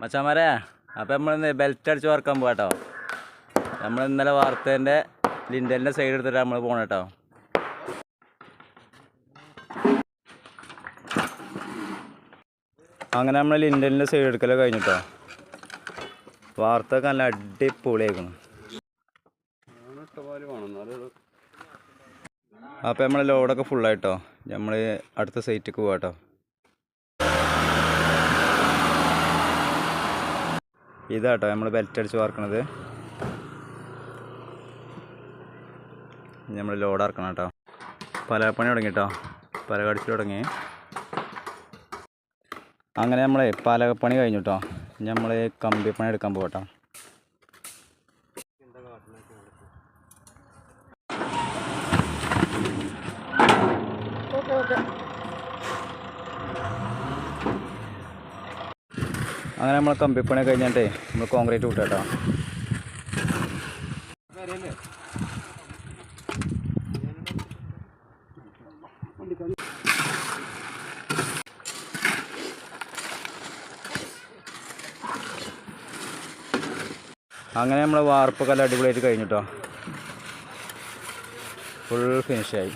മച്ചാമാരെ അപ്പം നമ്മൾ ബെൽറ്റ് അടിച്ച് വറക്കാൻ കേട്ടോ നമ്മൾ ഇന്നലെ വാർത്തേന്റെ ലിൻഡലിന്റെ സൈഡ് എടുത്തിട്ട് നമ്മൾ പോകണം കേട്ടോ അങ്ങനെ നമ്മൾ ലിൻഡലിന്റെ സൈഡ് എടുക്കലൊക്കെ കഴിഞ്ഞിട്ടോ വാർത്തൊക്കെ നല്ല അടിപൊളിയാക്കണം അപ്പോൾ നമ്മളെ ലോഡൊക്കെ ഫുള്ളായിട്ടോ നമ്മൾ അടുത്ത സൈറ്റിക്ക് പോകാട്ടോ ഇതാട്ടോ നമ്മൾ ബെൽറ്റ് അടിച്ച് വാർക്കണത്. നമ്മൾ ലോഡ് ഇറക്കണം കേട്ടോ. പലപ്പണി തുടങ്ങി കേട്ടോ പല കടിച്ചു തുടങ്ങി. അങ്ങനെ നമ്മളെ പല പണി കഴിഞ്ഞു കേട്ടോ നമ്മൾ കമ്പിപ്പണി എടുക്കാൻ പോകട്ടോ അങ്ങനെ നമ്മൾ കമ്പിപ്പണി കഴിഞ്ഞിട്ടേ നമ്മൾ കോൺക്രീറ്റ് കൂട്ടാം അങ്ങനെ നമ്മൾ വാർപ്പൊക്കെ അടിപൊളിയായിട്ട് കഴിഞ്ഞിട്ടോ. ഫുൾ ഫിനിഷായി